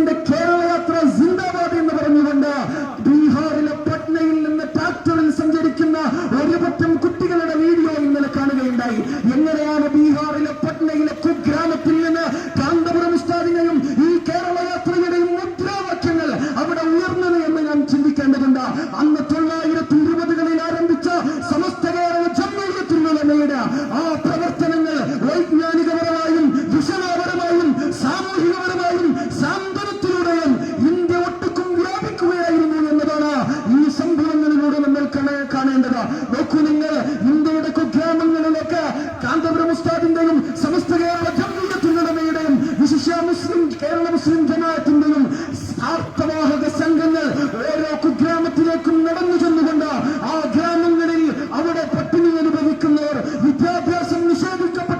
ഗവൺമെന്റിന്റെ കേരള യാത്ര സിന്ദാബാദ് എന്ന് മുസ്ലിം കേരള മുസ്ലിം ജമാഅത്തിന്റെയും ആർത്തവാഹക സംഘങ്ങൾ ഓരോ കുഗ്രാമത്തിലേക്കും നടന്നു ചെന്നുകൊണ്ട് ആ ഗ്രാമങ്ങളിൽ അവിടെ പട്ടിണി അനുഭവിക്കുന്നവർ വിദ്യാഭ്യാസം നിഷേധിക്കപ്പെട്ട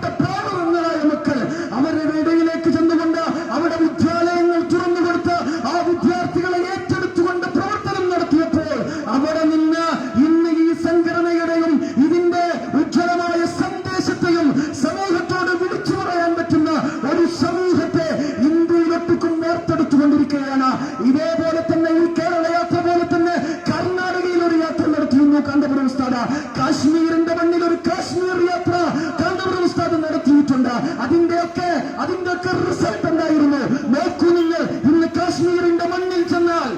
അതേപോലെ തന്നെ ഈ കേരള യാത്ര പോലെ തന്നെ കർണാടകയിൽ ഒരു യാത്ര നടത്തിയിരുന്നു കാന്തപുരം ഉസ്താദ. കാശ്മീരിന്റെ മണ്ണിൽ ഒരു കാശ്മീർ യാത്ര കാന്തപുരം ഉസ്താദ് നടത്തിയിട്ടുണ്ട്. അതിന്റെയൊക്കെ അതിന്റെയൊക്കെ റിസൾട്ട് ഉണ്ടായിരുന്നു നോക്കൂ നിങ്ങൾ ഇന്ന് കാശ്മീരിന്റെ മണ്ണിൽ ചെന്നാൽ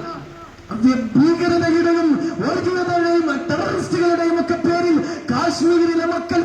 ഭീകരതയുടെയും ഒറിജിനതയുടെയും ടെററിസ്റ്റുകളുടെയും ഒക്കെ പേരിൽ കാശ്മീരിലെ മക്കൾ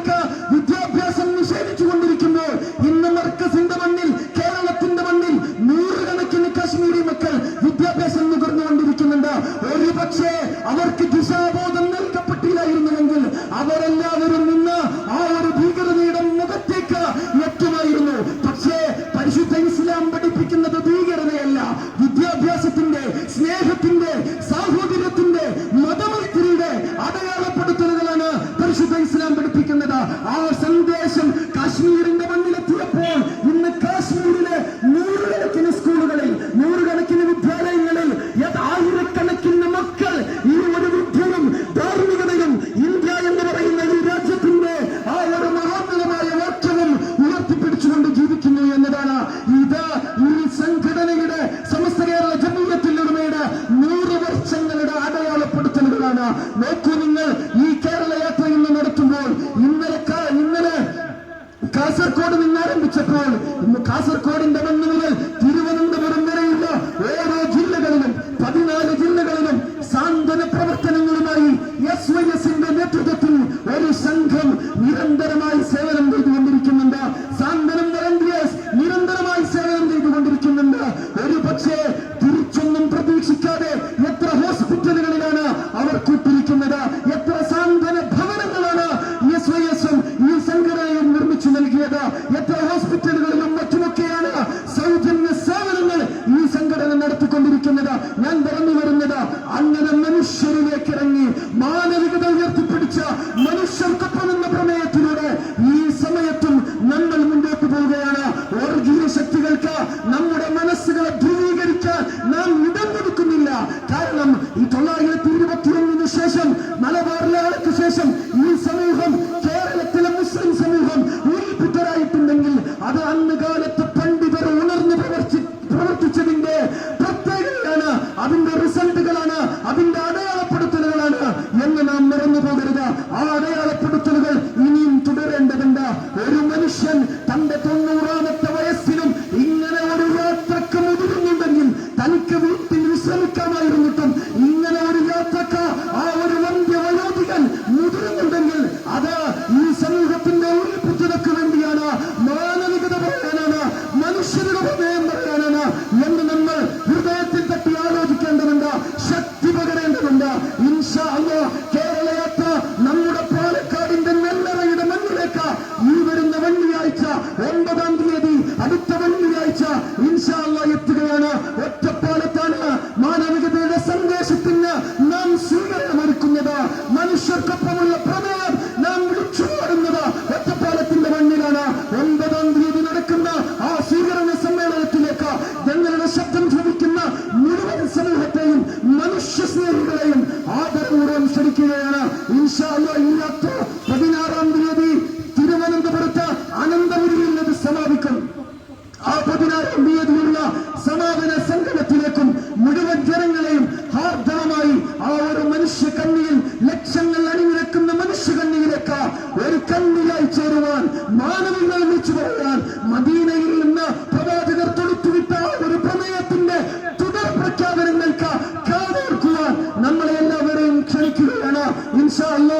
ദിശാബോധം നൽകപ്പെട്ടില്ലായിരുന്നുവെങ്കിൽ അവരെല്ലാവരും നിന്ന് ആ ഒരു ഭീകരതയുടെ മുഖത്തേക്ക് എത്തുമായിരുന്നു പക്ഷേ പരിശുദ്ധ ഇസ്ലാം പഠിപ്പിക്കുന്നത് ഭീകരതയല്ല. വിദ്യാഭ്യാസത്തിന്റെ സ്നേഹത്തിന്റെ സാഹോദര്യത്തിന്റെ മതമൈത്രിയുടെ അടയാളപ്പെടുത്തലുകളാണ് പരിശുദ്ധ ഇസ്ലാം പഠിപ്പിക്കുന്നത്. ആ സംഘടന നോക്കൂ നിങ്ങൾ ഈ കേരള യാത്ര ഇന്ന് നടത്തുമ്പോൾ ഇന്നലെ ഇന്നലെ കാസർഗോഡ് നിന്ന് ആരംഭിച്ചപ്പോൾ കാസർഗോഡിന്റെ മണ്ണ് മുതൽ അത് അന്ന് കാലം മനുഷ്യർക്കൊപ്പമുള്ള പ്രമേയം നാം വിളിച്ചു പാടുന്നത് ഒറ്റപ്പാലത്തിന്റെ മണ്ണിലാണ്. ഒൻപതാം തീയതി നടക്കുന്ന ആ സ്വീകരണ സമ്മേളനത്തിലേക്ക് ഞങ്ങളുടെ ശബ്ദം ചോദിക്കുന്ന മുഴുവൻ സമൂഹത്തെയും മനുഷ്യ സ്നേഹികളെയും ആദരവൂടെ അനുസരിക്കുകയാണ്. ഇൻഷാല്ല ഒരു കണ്ണിലായി ചേരുവാൻ മാനവികൾ വിളിച്ചു പറയാൻ മദീനയിൽ നിന്ന് പ്രവാചകർ തൊടുത്തുവിട്ട ഒരു പ്രമേയത്തിന്റെ തുടർ പ്രഖ്യാപനങ്ങൾക്ക് കാതേർക്കുവാൻ നമ്മളെ എല്ലാവരെയും ക്ഷണിക്കുകയാണ്. ഇൻഷാ അല്ലാ